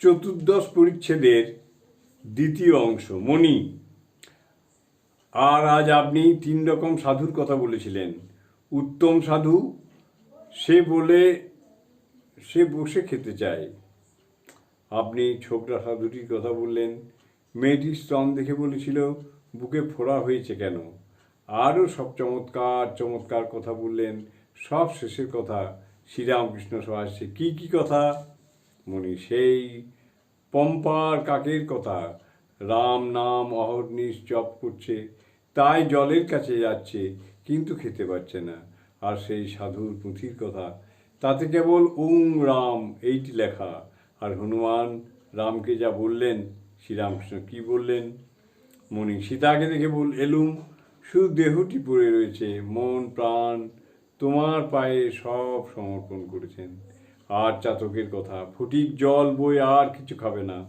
চতুর্দশ পরিচ্ছেদের দ্বিতীয় অংশ। মণি, আর আজ আপনি তিন রকম সাধুর কথা বলেছিলেন। উত্তম সাধু, সে বলে, সে বসে খেতে চায়। আপনি ছোকরা সাধুটির কথা বললেন, মেয়েটির স্তন দেখে বলেছিল, বুকে ফোড়া হয়েছে কেন? আরও সব চমৎকার চমৎকার কথা বললেন। সব শেষের কথা শ্রীরামকৃষ্ণ সহাস্যে কী কী কথা? সেই পম্পার কাকের কথা। রাম নাম অহর্নিশ জপ করছে, তাই জলের কাছে যাচ্ছে, কিন্তু খেতে পারছে না। আর সেই সাধুর পুঁথির কথা, তাতে কেবল ওং রাম এইটি লেখা। আর হনুমান রামকে যা বললেন, শ্রীরামকৃষ্ণ কি বললেন? মণি সীতাকে দেখে বল, এলুম, শুধু দেহটি পড়ে রয়েছে, মন, প্রাণ তোমার পায়ে সব সমর্পণ করেছেন। আর চাতকের কথা। ফটিক জল বই আর কিছু খাবে না।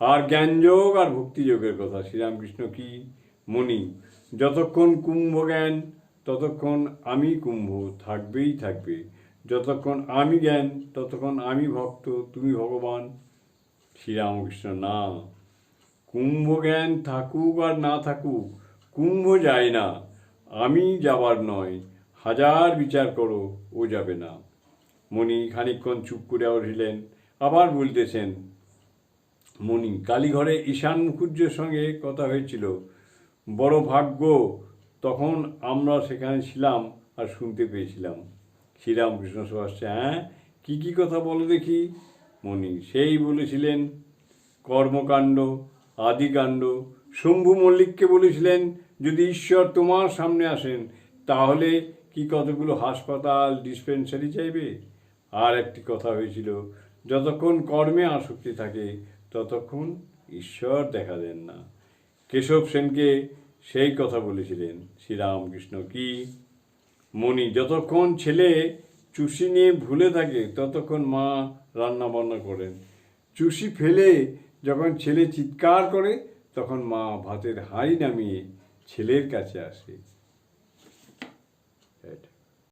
আর জ্ঞানযোগ আর ভক্তিযোগের কথা। শ্রীরামকৃষ্ণ কি মণি? যতক্ষণ কুম্ভ জ্ঞান, ততক্ষণ আমি কুম্ভ থাকবেই থাকবে। যতক্ষণ আমি জ্ঞান, ততক্ষণ আমি ভক্ত, তুমি ভগবান। শ্রীরামকৃষ্ণ, না। কুম্ভ জ্ঞান থাকুক আর না থাকুক, কুম্ভ যায় না। আমি যাবার নয়। হাজার বিচার করো, ও যাবে না। মণি খানিকক্ষণ চুপ করে উঠিলেন আবার বলতেছেন মণি কালীঘরে ঈশান মুখুজ্জের সঙ্গে কথা হয়েছিল। বড় ভাগ্য, তখন আমরা সেখানে ছিলাম আর শুনতে পেয়েছিলাম। শ্রীরামকৃষ্ণ সুভাষে হ্যাঁ কী কী কথা বলো দেখি? মণি সেই বলেছিলেন, কর্মকাণ্ড, আদিকাণ্ড, শম্ভু মল্লিককে বলেছিলেন, যদি ঈশ্বর তোমার সামনে আসেন, তাহলে কি কতগুলো হাসপাতাল, ডিসপেন্সারি চাইবে? আর একটি কথা হয়েছিল, যতক্ষণ কর্মে আসক্তি থাকে, ততক্ষণ ঈশ্বর দেখা দেন না। কেশব সেনকে সেই কথা বলেছিলেন, শ্রীরামকৃষ্ণ কি? মণি, যতক্ষণ ছেলে চুষি নিয়ে ভুলে থাকে, ততক্ষণ মা রান্না বান্না করেন। চুষি ফেলে যখন ছেলে চিৎকার করে, তখন মা ভাতের হাঁড়ি নামিয়ে ছেলের কাছে আসে।